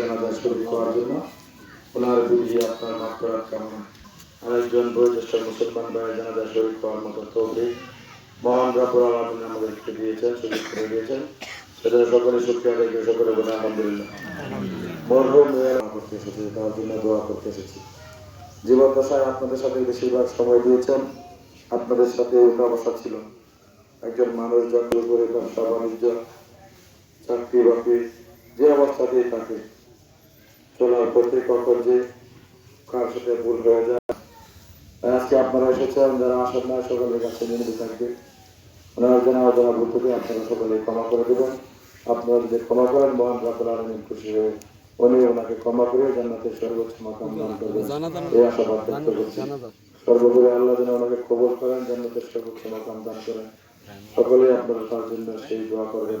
জানাজা শরীর করার জন্য। ওনার বিধি আপনার মাত্র কামনা। আরেকজন বয়োজ্যেষ্ঠ মুসলমান ভাইয়ের জানাজা শরীর করার মতো তৌফিক। মহান রব্বুল আলামিন আমাদেরকে দিয়েছেন, সুযোগ করে দিয়েছেন। সেটা সকলে সুখী আদায় করে সকলে বলে আলহামদুলিল্লাহ। মরহুম করতে এসেছি, তার জন্য দোয়া করতে এসেছি। জীবন দশায় আপনাদের সাথে বেশিরভাগ সময় দিয়েছেন। আপনাদের সাথে ওটা অবস্থা ছিল। একজন মানুষ যত করে ব্যবসা বাণিজ্য চাকরি বাকরি যে অবস্থাতেই থাকে কখন যে কার সাথে ভুল হয়ে যায়। আজকে আপনারা এসেছেন যারা আসেন না সকলের কাছে থাকবে। ওনারা জানা অজানা ভুল থেকে আপনারা সকলে ক্ষমা করে দেবেন। আপনারা যদি ক্ষমা করেন মহান রাতুল আলমিন খুশি হয়ে উনি ওনাকে ক্ষমা করে জান্নাতের সর্বোচ্চ মাকাম দান করবেন। এই আশাবাদ ব্যক্ত করছি। সর্বোপরি আল্লাহ যেন ওনাকে কবল করেন জান্নাতের সর্বোচ্চ মাকাম দান করেন। সকলে আপনারা তার জন্য সেই দোয়া করবেন।